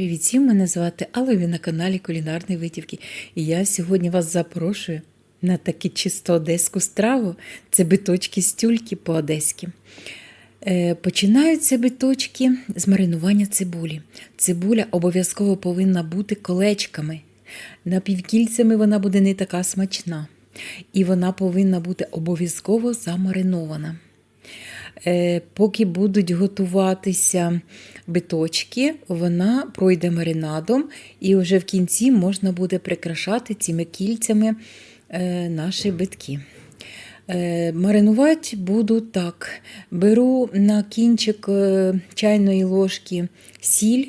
Привіт всім, мене звати Алла, ви на каналі Кулінарні Витівки. І я сьогодні вас запрошую на таку чисто одеську страву. Це биточки з тюльки по-одеськи. Е, Починаються биточки з маринування цибулі. Цибуля обов'язково повинна бути колечками. Напівкільцями вона буде не така смачна. І вона повинна бути обов'язково замаринована. Е, Поки будуть готуватися биточки, вона пройде маринадом, і вже в кінці можна буде прикрашати цими кільцями е, наші битки. Е, Маринувати буду так. Беру на кінчик чайної ложки сіль,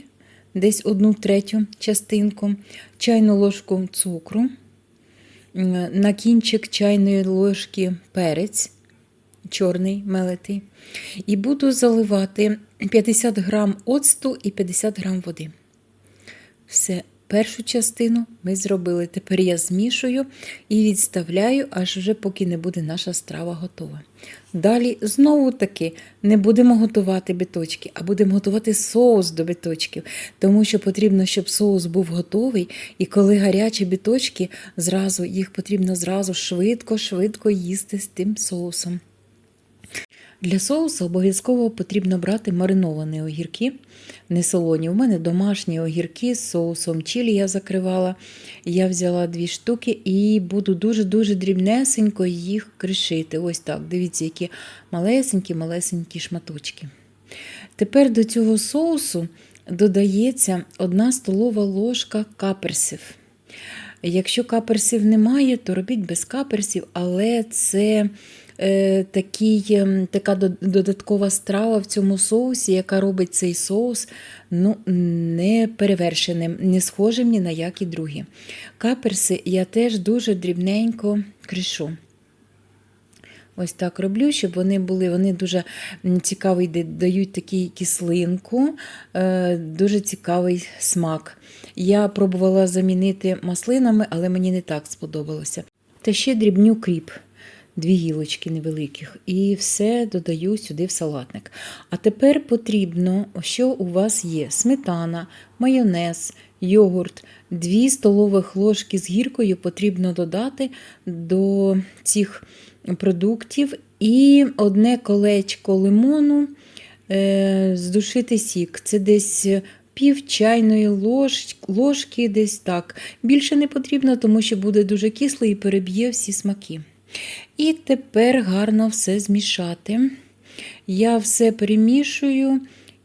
десь одну третю частинку, чайну ложку цукру, на кінчик чайної ложки перець чорний мелитий. І буду заливати 50 грам оцту і 50 грам води. Все, першу частину ми зробили. Тепер я змішую і відставляю, аж вже поки не буде наша страва готова. Далі знову таки не будемо готувати биточки, а будемо готувати соус до биточків, тому що потрібно, щоб соус був готовий, і коли гарячі биточки, зразу їх потрібно зразу швидко-швидко їсти з тим соусом. Для соусу обов'язково потрібно брати мариновані огірки, не солоні. У мене домашні огірки з соусом чилі я закривала. Я взяла дві штуки і буду дуже-дуже дрібнесенько їх кришити. Ось так. Дивіться, які малесенькі-малесенькі шматочки. Тепер до цього соусу додається 1 столова ложка каперсів. Якщо каперсів немає, то робіть без каперсів, але це такий, ем, така додаткова страва в цьому соусі, яка робить цей соус ну, не перевершеним, не схожим ні на які другі. Каперси я теж дуже дрібненько кришу. Ось так роблю, щоб вони були, вони дуже м, цікавий, дають таку кислинку, е, дуже цікавий смак. Я пробувала замінити маслинами, але мені не так сподобалося. Та ще дрібню кріп, дві гілочки невеликих, і все додаю сюди в салатник. А тепер потрібно, що у вас є: сметана, майонез, йогурт, 2 столових ложки з гіркою потрібно додати до цих продуктів і одне колечко лимону е, здушити сік. Це десь пів чайної лож, ложки, десь так. Більше не потрібно, тому що буде дуже кислий і переб'є всі смаки. І тепер гарно все змішати. Я все перемішую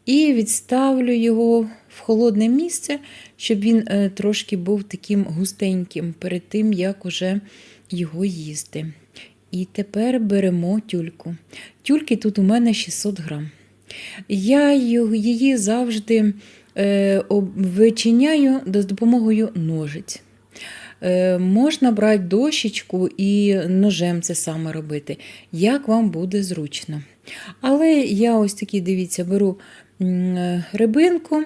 і відставлю його в холодне місце, щоб він е, трошки був таким густеньким перед тим, як уже його їсти. І тепер беремо тюльку. Тюльки тут у мене 600 грам. Я її завжди е, вичиняю з допомогою ножиць. Е, можна брати дощечку і ножем це саме робити, як вам буде зручно. Але я ось такі, дивіться, беру е, рибинку,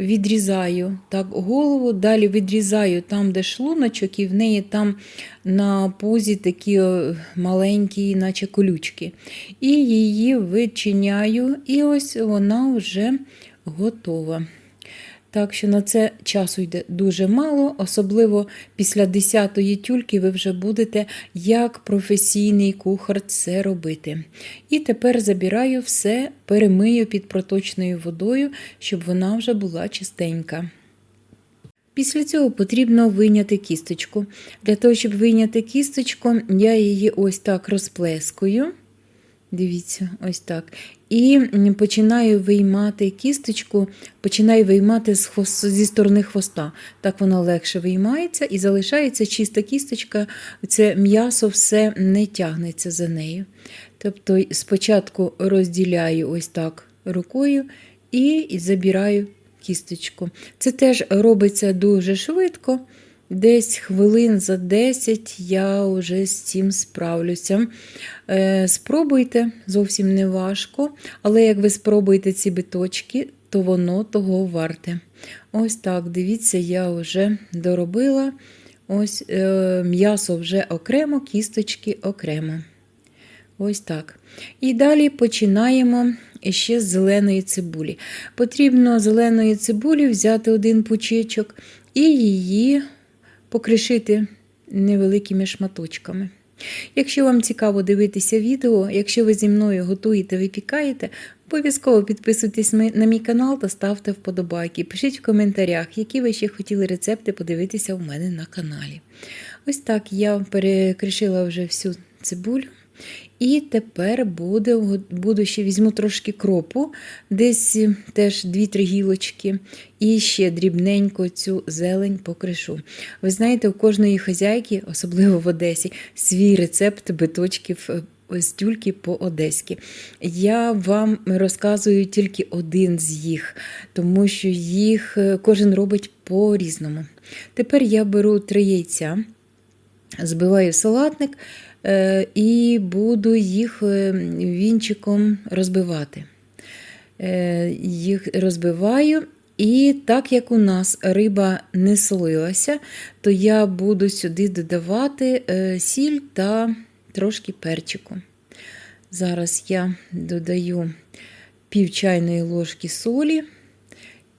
відрізаю так голову, далі відрізаю там, де шлуночок, і в неї там на пузі такі е, маленькі, наче колючки. І її вичиняю, і ось вона вже готова. Так що на це часу йде дуже мало, особливо після 10-ї тюльки ви вже будете як професійний кухар це робити. І тепер забираю все, перемию під проточною водою, щоб вона вже була чистенька. Після цього потрібно вийняти кісточку. Для того, щоб вийняти кісточку, я її ось так розплескую. Дивіться, ось так. І починаю виймати кісточку, починаю виймати з хвос- зі сторони хвоста. Так воно легше виймається і залишається чиста кісточка, це м'ясо все не тягнеться за нею. Тобто спочатку розділяю ось так рукою і забираю кісточку. Це теж робиться дуже швидко. Десь хвилин за 10 я вже з цим справлюся. Е, спробуйте, зовсім не важко, але як ви спробуєте ці биточки, то воно того варте. Ось так, дивіться, я вже доробила. Ось е, м'ясо вже окремо, кісточки окремо. Ось так. І далі починаємо ще з зеленої цибулі. Потрібно зеленої цибулі взяти один пучечок і її покришити невеликими шматочками. Якщо вам цікаво дивитися відео, якщо ви зі мною готуєте, випікаєте, обов'язково підписуйтесь на мій канал та ставте вподобайки. Пишіть в коментарях, які ви ще хотіли рецепти подивитися у мене на каналі. Ось так я перекришила вже всю цибулю. І тепер буде, буду ще візьму трошки кропу, десь е, теж 2-3 гілочки, і ще дрібненько цю зелень покришу. Ви знаєте, у кожної хазяйки, особливо в Одесі, свій рецепт биточків е, з тюльки по-одеськи. Я вам розказую тільки один з їх, тому що їх е, кожен робить по-різному. Тепер я беру три яйця, збиваю салатник е, і буду їх е, вінчиком розбивати. Е, Їх розбиваю. І так як у нас риба не солилася, то я буду сюди додавати сіль та трошки перчику. Зараз я додаю пів чайної ложки солі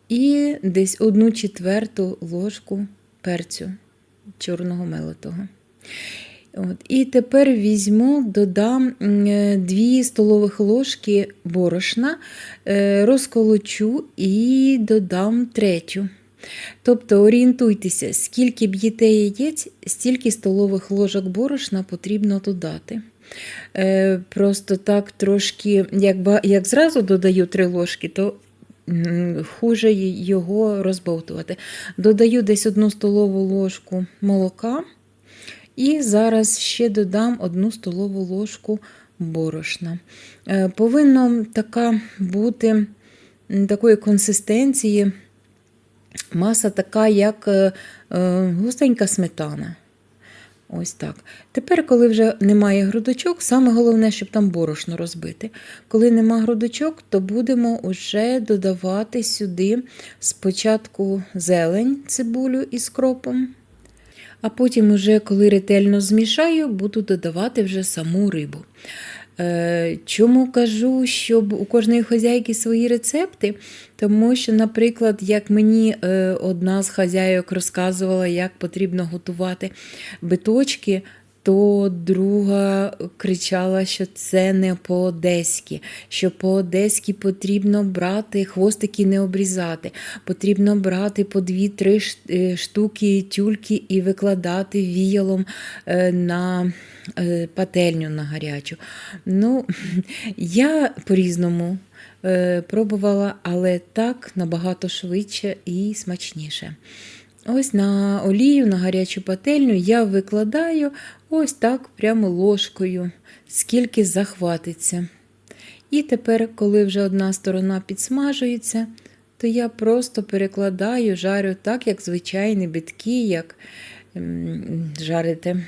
і десь одну четверту ложку перцю чорного мелотого. От. І тепер візьму, додам 2 столових ложки борошна, е, розколочу і додам третю. Тобто орієнтуйтеся, скільки б'єте яєць, стільки столових ложок борошна потрібно додати. Е, Просто так трошки, як, як зразу додаю 3 ложки, то хуже його розбовтувати. Додаю десь одну столову ложку молока. І зараз ще додам одну столову ложку борошна. Е, Повинна така бути такої консистенції, маса така, як е, е, густенька сметана. Ось так. Тепер, коли вже немає грудочок, саме головне, щоб там борошно розбити. Коли нема грудочок, то будемо вже додавати сюди спочатку зелень, цибулю із кропом. А потім, уже, коли ретельно змішаю, буду додавати вже саму рибу. Е, Чому кажу, щоб у кожної хазяйки свої рецепти? Тому що, наприклад, як мені е, одна з хазяйок розказувала, як потрібно готувати биточки, то друга кричала, що це не по-одеськи, що по-одеськи потрібно брати, хвостики не обрізати, потрібно брати по дві-три е, штуки тюльки і викладати віялом е, на е, пательню на гарячу. Ну, я по-різному пробувала, але так набагато швидше і смачніше. Ось на олію, на гарячу пательню я викладаю ось так прямо ложкою, скільки захватиться. І тепер, коли вже одна сторона підсмажується, то я просто перекладаю, жарю так, як звичайні битки, як жарите.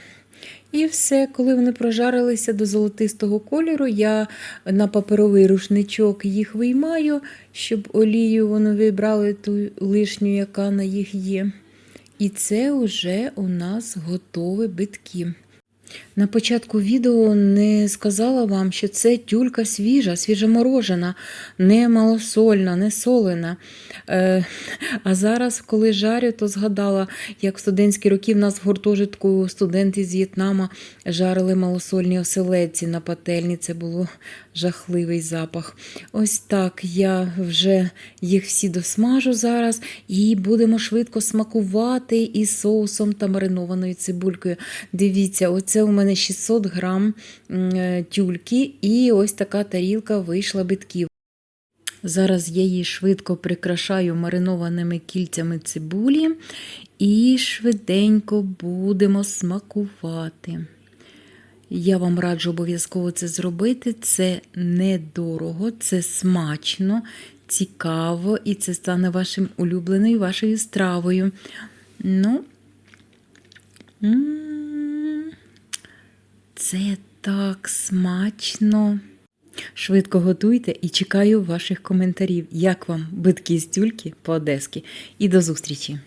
І все, коли вони прожарилися до золотистого кольору, я на паперовий рушничок їх виймаю, щоб олію вони вибрали ту лишню, яка на їх є. І це вже у нас готові битки. На початку відео не сказала вам, що це тюлька свіжа, свіжоморожена, не малосольна, не солена. Е, а зараз, коли жарю, то згадала, як в студентські роки в нас в гуртожитку студенти з В'єтнама жарили малосольні оселедці на пательні. Це було жахливий запах. Ось так я вже їх всі досмажу зараз і будемо швидко смакувати із соусом та маринованою цибулькою. Дивіться, оце у мене 600 грам е, тюльки, і ось така тарілка вийшла битків. Зараз я її швидко прикрашаю маринованими кільцями цибулі і швиденько будемо смакувати. Я вам раджу обов'язково це зробити. Це недорого, це смачно, цікаво, і це стане вашим улюбленою вашою стравою. Ну, м, це так смачно. Швидко готуйте і чекаю ваших коментарів, як вам битки з тюльки по-одеськи. І до зустрічі!